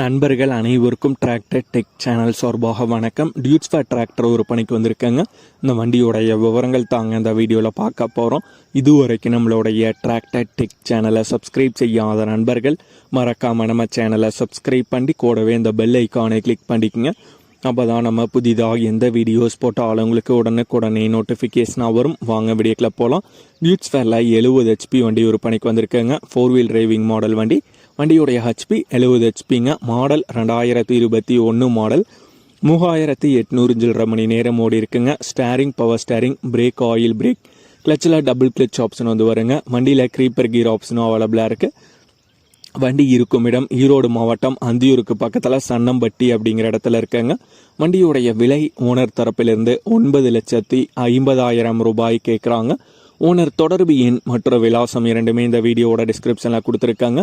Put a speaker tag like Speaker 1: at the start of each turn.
Speaker 1: நண்பர்கள் அனைவருக்கும் tractor tech channel சார்பாக வணக்கம். டியூட்ஸ் ஃபேர் டிராக்டர் ஒரு பணிக்கு வந்திருக்கேங்க. இந்த வண்டியோடைய விவரங்கள் தாங்க இந்த வீடியோவில் பார்க்க போகிறோம் இதுவரைக்கும் நம்மளுடைய டிராக்டர் டெக் சேனலை சப்ஸ்கிரைப் செய்யாத நண்பர்கள் மறக்காமல் நம்ம சேனலை சப்ஸ்கிரைப் பண்ணி கூடவே இந்த பெல் ஐக்கானை கிளிக் பண்ணிக்கோங்க. அப்போ தான் நம்ம புதிதாக எந்த வீடியோஸ் போட்டாலும் உங்களுக்கு உடனுக்குடனே நோட்டிஃபிகேஷனாக வரும். வாங்க வீடியோக்கில் போகலாம் டியூட்ஸ் ஃபேரில் எழுபது ஹெச்பி வண்டி ஒரு பணிக்கு வந்திருக்கேங்க. ஃபோர் வீல் டிரைவிங் மாடல் வண்டி. வண்டியுடைய ஹெச்பி எழுபது ஹெச்பிங்க மாடல் ரெண்டாயிரத்தி இருபத்தி ஒன்று மாடல். மூவாயிரத்தி எட்நூறு சில்லரை மணி நேரம் ஓடி இருக்குங்க. Steering power steering brake oil brake கிளச்சில் double clutch option வந்து வருங்க. வண்டியில் க்ரீப்பர் கீர் ஆப்ஷனும் அவைலபிளாக இருக்குது வண்டி இருக்கும் இடம் ஈரோடு மாவட்டம் அந்தியூருக்கு பக்கத்தில் சன்னம்பட்டி அப்படிங்கிற இடத்துல இருக்கங்க. வண்டியுடைய விலை ஓனர் தரப்பிலிருந்து ஒன்பது லட்சத்தி ஐம்பதாயிரம் ரூபாய் கேட்குறாங்க. ஓனர் தொடர்பு எண் மற்றும் விலாசம் இரண்டுமே இந்த வீடியோவோட டிஸ்கிரிப்ஷனில் கொடுத்துருக்காங்க.